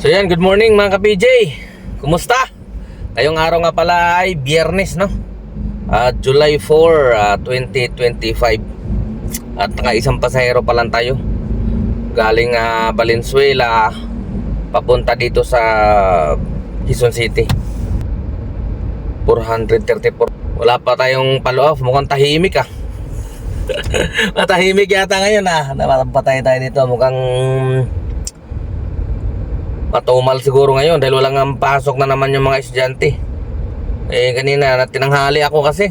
So yan, good morning mga ka-PJ. Kumusta? Ngayong araw nga pala ay biyernes, no? At July 4, ah, 2025. At naka-isang pasahero pa lang tayo. Galing ah, Valenzuela, papunta dito sa Quezon City. 434. Wala pa tayong follow-off. Mukhang tahimik ah. Matahimik yata ngayon ah. Napapatay tayo dito. Mukhang matumal siguro ngayon dahil walang ang pasok na naman yung mga estudyante. Eh kanina na tinanghali ako kasi.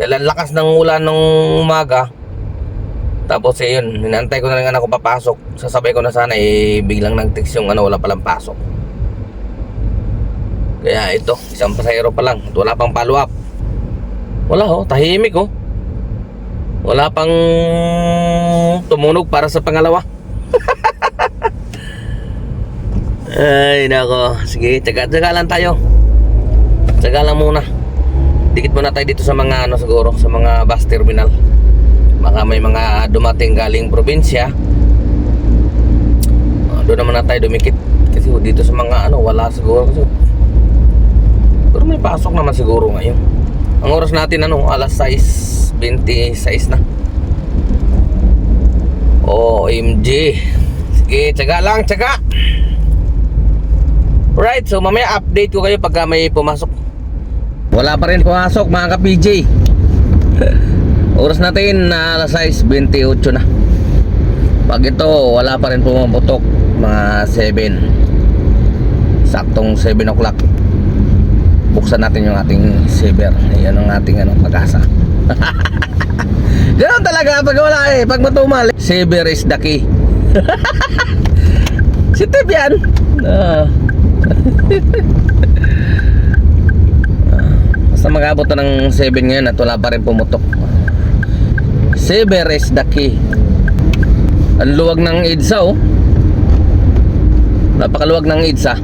Dahil ang lakas ng ulan nung umaga. Tapos eh yun, hinantay ko na lang anak ko papasok. Sasabay ko na sana eh biglang nag-text yung ano wala palang pasok. Kaya ito, isang pasahero pa lang. Wala pang follow up. Wala oh, tahimik oh. Wala pang tumunog para sa pangalawa. Ay, nako. Sige, tsaga-tsaga lang tayo. Tsaga lang muna. Dikit muna tayo dito sa mga ano siguro, sa mga bus terminal. Baka may mga dumating galing probinsya. Ah, doon naman na tayo dumikit. Kasi dito sa mga ano, wala siguro. Kasi, pero may pasok naman siguro ngayon. Ang oras natin ano, alas 6.26 na. OMG. Sige, tsaga lang, tsaga. Right, so mamaya update ko kayo pagka may pumasok. Wala pa rin pumasok mga ka-PJ. Oras natin na alas 6.28 na. Pag ito, wala pa rin pumaputok mga 7. Saktong 7 o'clock. Buksan natin yung ating saver. Yan ang ating ano, pag-asa. Ganun talaga pag wala eh. Pag matumal, saver is the key. si Tip yan. Ah. Basta mag-abot na ng 7 ngayon at wala pa rin pumutok. Saber is the key. Ang luwag ng EDSA oh. Napakaluwag ng EDSA.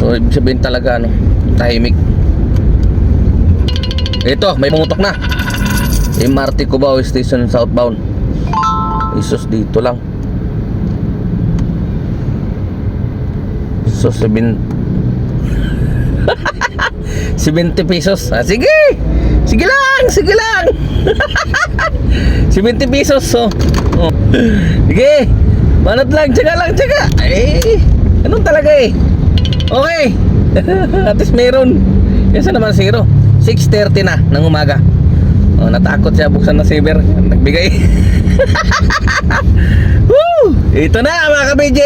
So ibig sabihin talaga ano, tahimik. Ito, may pumutok na. MRT Cubao Station southbound. Isus dito lang. So, 7 70 pesos. Ah, sige. Sige lang, sige lang. 70 pesos. So. Oh. Sige. Manat lang, tsaga lang, tsaga. Eh, ganun talaga eh. Okay. At least meron. Kasi naman zero. 6.30 na ng umaga. Oh, natakot siya buksan na saver. Nagbigay. Woo! Ito na mga ka-BJ.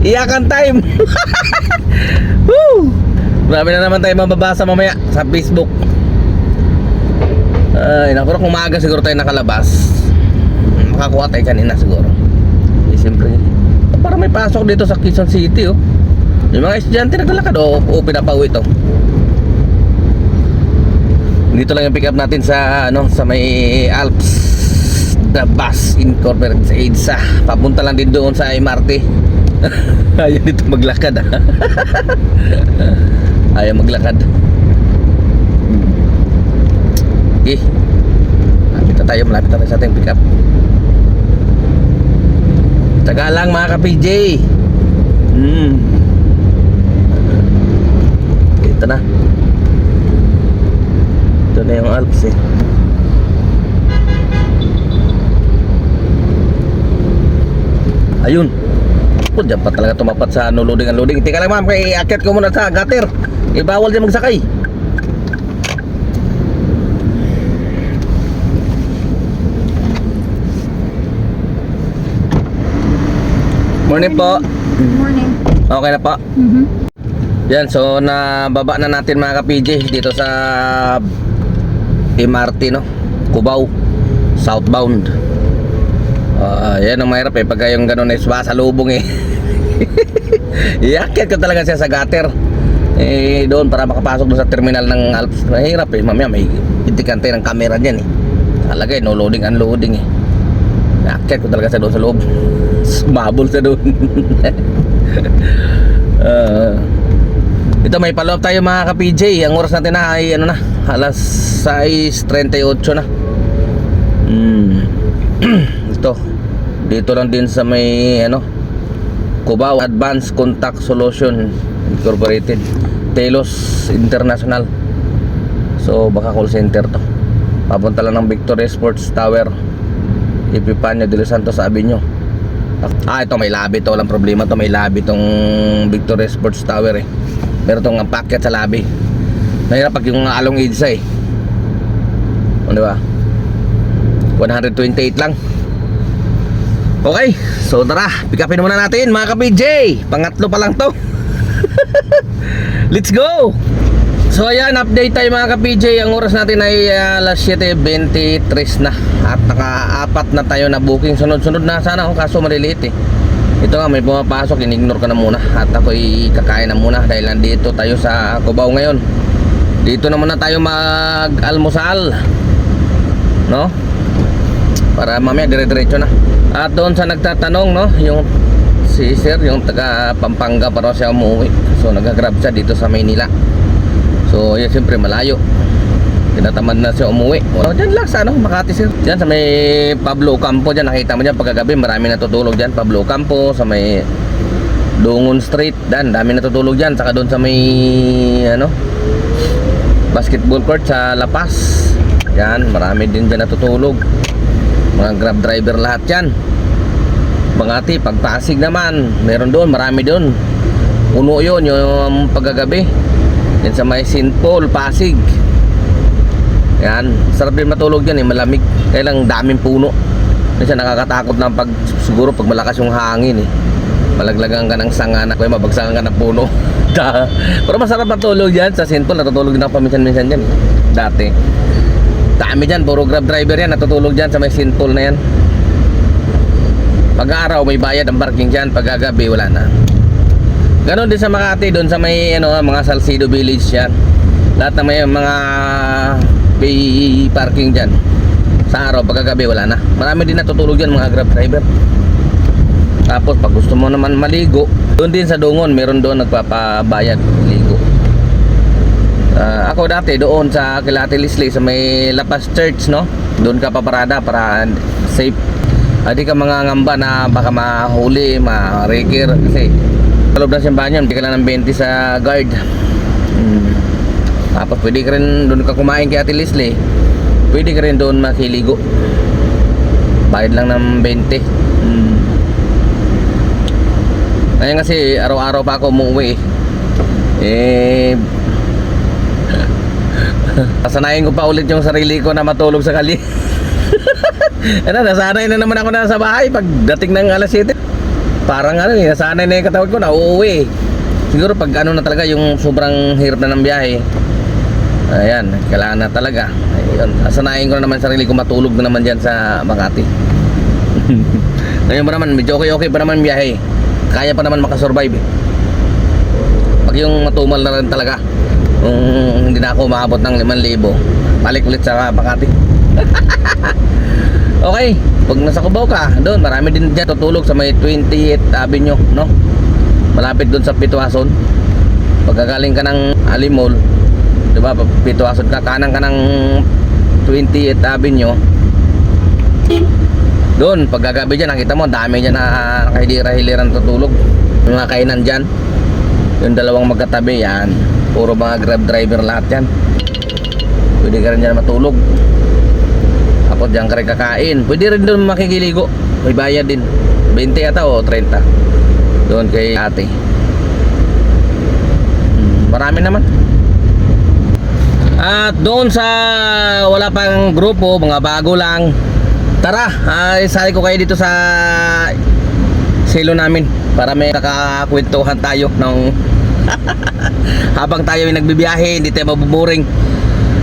Iyakan time. Woo! Marami na naman tayo mababasa mamaya sa Facebook. Ay, naku, kung maaga siguro tayo nakalabas. Makakuha tayo kanina siguro. Eh, siyempre, para may pasok dito sa Quezon City, oh. Yung mga estudyante naglalakad, oh, o pinapauwi ito. Dito lang yung pick up natin sa, ano, sa may Alps The Bus Incorporated sa EDSA. Papunta lang din doon sa MRT. Ayaw dito maglakad, ah. Ayaw maglakad. Okay. Malapit na tayo, malapit na sa ating pick up. Taga lang mga ka-PJ. Hmm. Ito na. Ito na yung Alps eh. Ayun. Po, dyan pa talaga tumapat sa ano, loading and loading. Tika lang ma'am, kay akit ko muna sa gutter. Eh, bawal dyan magsakay. Morning po. Good morning. Okay na po. Mm-hmm. Yan, so nababa na natin mga ka-PJ dito sa MRT no, Cubao, southbound. Ah, yan ang mahirap eh pagka yung ganun is sa lubong eh. Iyakyat ko talaga siya sa gutter. Eh doon para makapasok doon sa terminal ng Alps. Mahirap eh, mamaya may itikante ng camera diyan eh. Talaga eh, no loading unloading eh. Iyakyat ko talaga siya doon sa loob. Mabul siya doon. Ah, ito may follow up tayo mga ka-PJ. Ang oras natin na ay ano na, alas 6.38 na. Hmm. ito. Dito lang din sa may ano Cubao Advanced Contact Solution Incorporated Telos International. So baka call center to. Papunta lang ng Victoria Sports Tower. Epifanio de los Santos Avenue ah ito may labi to. Walang problema to. May labi tong Victoria Sports Tower eh. Meron tong packet sa labi. Mahirap pag yung along EDSA eh. O di ba? 128 lang Okay, so tara, pick upin muna natin mga ka-PJ Pangatlo pa lang to. Let's go! So ayan, update tayo mga ka-PJ Ang oras natin ay uh, alas 7.23 na. At naka-apat na tayo na booking. Sunod-sunod na sana ako kaso maliliit eh. Ito nga, may pumapasok, in-ignore ka na muna. At ako'y kakain na muna Dahil nandito tayo sa Cubao ngayon. Dito na muna tayo mag-almusal. No? Para mamaya dire-diretso na. At doon sa nagtatanong no Yung si sir Yung taga Pampanga para siya umuwi. So nagagrab siya dito sa Maynila. So yun siyempre malayo. Tinatamad na siya umuwi. O, Diyan lang sa ano Makati sir. Diyan sa may Pablo Campo Diyan nakita mo dyan pagkagabi Marami natutulog dyan. Pablo Campo Sa may Dungon Street Dan dami natutulog dyan. Saka doon sa may Ano Basketball court sa La Paz. Yan marami din dyan natutulog mga grab driver lahat yan. Bangati, pagpasig naman meron doon, marami doon. Puno yun, yung paggagabi yan sa may St. Paul, Pasig. Yan, sarap din matulog dyan eh, malamig. Kaya lang daming puno. Kasi nakakatakot na pag siguro pag malakas yung hangin eh. Malaglagan ka ng sangana kaya mabagsakan ka ng puno. Pero masarap matulog dyan sa St. Paul natutulog din ako paminsan-minsan dyan eh. dati Dami dyan, puro grab driver yan Natutulog dyan sa may. Paul na yan. Pag araw may bayad ang parking dyan Pag gabi wala na. Ganon din sa Makati Doon sa may ano, mga Salcido Village yan. Lahat na may mga Pay parking dyan. Sa araw pag gabi wala na. Marami din natutulog dyan mga grab driver. Tapos pag gusto mo naman maligo Doon din sa Dungon Meron doon nagpapabayad Ligo Ah, ako dati doon sa Kilati Lisli sa may Lapas Church no? Doon ka paparada para safe. Hindi ka mga ngamba na baka mahuli ma-rigger kasi sa loob ng simbahan yun hindi ka lang ng 20 sa guard. Hmm. tapos pwede ka rin doon ka kumain kay Ate Leslie pwede ka rin doon makiligo. Bayad lang ng 20 hmm. ngayon kasi araw-araw pa ako umuwi eh. Eh Kasanayin ko pa ulit yung sarili ko na matulog sa kali. ano, nasanay na naman ako na sa bahay pag dating ng alas 7. Parang ano eh, nasanay na yung katawan ko na uuwi. Siguro pag ano na talaga yung sobrang hirap na ng biyahe. Ayan, kailangan na talaga. Ayun, nasanayin ko na naman sarili ko matulog na naman dyan sa Makati. Ngayon pa naman, medyo okay-okay pa naman biyahe. Kaya pa naman makasurvive. eh. Pag yung matumal na rin talaga. Kung hindi na ako maabot ng 5,000 balik ulit sa Makati. Okay pag nasa Cubao ka doon marami din dyan tutulog sa may 28th Avenue no? Malapit doon sa Pituason. Pagkagaling ka ng Alimol di ba Pituason ka kanan ka ng 28th Avenue. Doon pagkagabi dyan nakita mo dami dyan na nakahilira-hiliran tutulog. Mga kainan dyan yung dalawang magkatabi yan puro mga grab driver lahat yan. Pwede ka rin dyan matulog. Tapos dyan ka rin kakain. Pwede rin doon makikiligo. May bayad din. 20 ata o 30 doon kay ate. Hmm, marami naman. At doon sa wala pang grupo mga bago lang. Tara ay sali ko kayo dito sa silo namin para may nakakwentuhan tayo ng habang tayo ay nagbibiyahe hindi tayo mabuboring.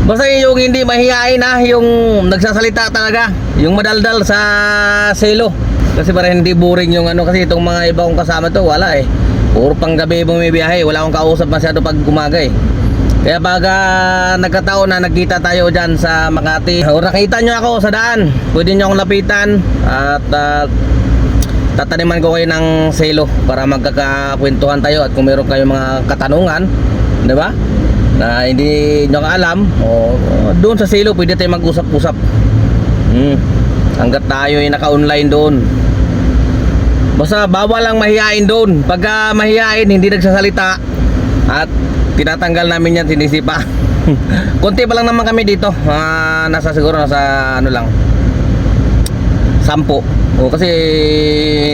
Basta yung hindi mahihain na yung nagsasalita talaga yung madaldal sa selo. Kasi para hindi boring yung ano kasi itong mga iba kong kasama to wala eh. Puro pang gabi bumibiyahe wala akong kausap masyado pag umaga eh. Kaya pag ah, nagkataon na nagkita tayo dyan sa Makati o nakita nyo ako sa daan. Pwede nyo akong lapitan at ah, tataniman ko kayo ng selo para magkakakwentuhan tayo at kung meron kayong mga katanungan, 'di ba? Na hindi nyo alam, o o, doon sa selo pwede tayo mag-usap-usap. Hmm. Hanggat tayo ay naka-online doon. Basta bawal lang mahihain doon. Pagka mahihain, hindi nagsasalita at tinatanggal namin yan, sinisipa. Kunti pa lang naman kami dito. Ah, nasa siguro nasa ano lang. Sampo. O kasi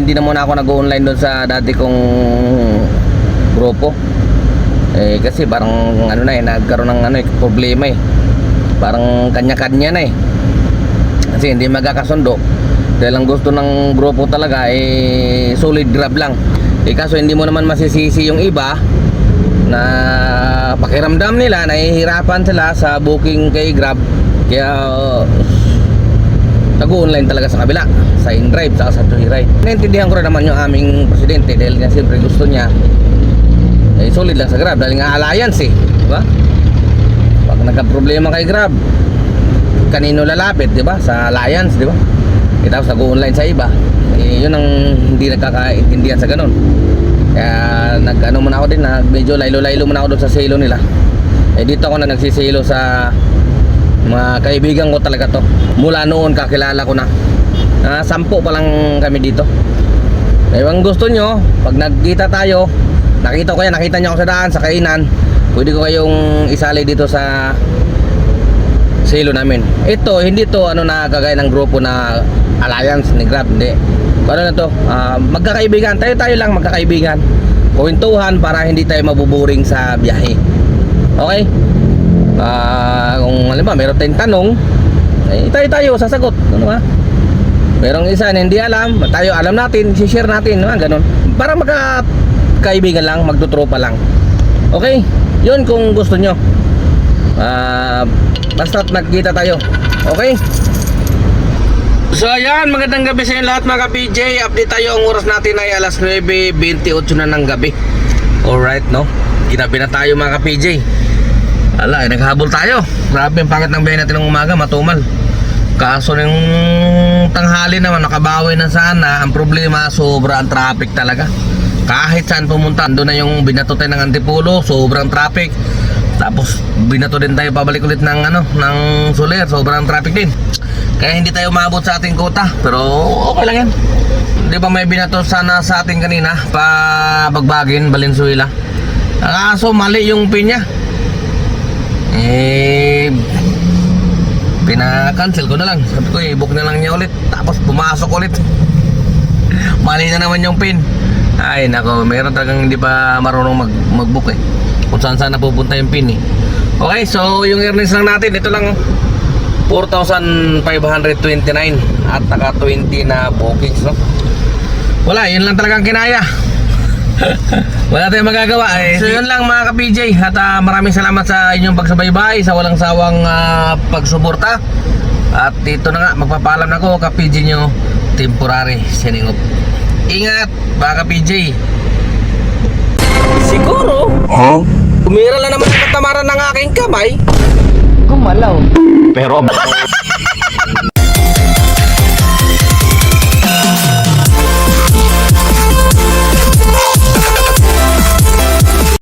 hindi na muna ako nag-online doon sa dati kong grupo. Eh kasi parang ano na eh nagkaroon ng ano eh, problema eh. Parang kanya-kanya na eh. Kasi hindi magkakasundo. Dahil ang gusto ng grupo talaga eh solid grab lang. Eh kaso hindi mo naman masisisi yung iba na pakiramdam nila nahihirapan sila sa booking kay Grab. Kaya uh, nag-online talaga sa kabila sa InDrive sa Joyride. Naintindihan ko rin naman yung aming presidente dahil nga siyempre gusto niya eh solid lang sa Grab dahil nga alliance eh, di ba? Pag nagka-problema kay Grab, kanino lalapit, di ba? Sa alliance, di ba? Eh, tapos nag-online sa iba. Eh, yun ang hindi nagkakaintindihan sa ganun. Kaya nag-ano muna ako din na medyo laylo-laylo muna ako doon sa silo nila. Eh dito ako na nagsisilo sa mga kaibigan ko talaga to. Mula noon kakilala ko na. Ah, sampo pa lang kami dito. Eh, ang gusto nyo, pag nagkita tayo, nakita ko yan, nakita nyo ako sa daan, sa kainan, pwede ko kayong isali dito sa silo namin. Ito, hindi to ano na kagaya ng grupo na alliance ni Grab, hindi. Ano na to, ah, magkakaibigan, tayo-tayo lang magkakaibigan. Kwentuhan para hindi tayo mabuburing sa biyahe. Okay? Ah, kung alam ba, meron tayong tanong, eh, tayo-tayo sasagot. Ano ba? Merong isa na hindi alam, tayo alam natin, share natin, mga ganun. Para magkakaibigan lang, magtutropa lang. Okay? Yun kung gusto nyo. Ah, basta nagkita tayo. Okay? So ayan, magandang gabi sa inyo lahat mga ka-PJ Update tayo, ang oras natin ay alas 9.28 na ng gabi Alright no, ginabi na tayo mga ka-PJ Ala, eh, naghabol tayo Grabe, ang pangit ng biyahe natin ng umaga, matumal Kaso ng tanghali naman, nakabawi na sana Ang problema, sobra ang traffic talaga Kahit saan pumunta, doon na yung binato ng Antipolo Sobrang traffic tapos binato din tayo pabalik ulit ng ano ng Soler, sobrang traffic din. Kaya hindi tayo maabot sa ating kota, pero okay lang yan. Di ba may binato sana sa atin kanina pa Bagbagin, Valenzuela. Kaso mali yung pin niya. Eh pina-cancel ko na lang. Sabi ko, i-book na lang niya ulit. Tapos pumasok ulit. Mali na naman yung pin. Ay, nako, meron talagang hindi pa marunong mag mag-book eh. Kung saan saan napupunta yung pin eh. Okay, so yung earnings lang natin, ito lang oh. 4,529 at naka 20 na bookings, no? Wala, yun lang talagang kinaya. Wala tayong magagawa eh. So yun lang mga ka-PJ at ah, maraming salamat sa inyong pagsubaybay, sa walang sawang ah, pagsuporta. At ito na nga, magpapaalam na ako ka-PJ nyo, temporary signing off. Ingat, mga ka-PJ. Siguro, Huh? umira lang naman ang katamaran ng aking kamay. Gumalaw. Pero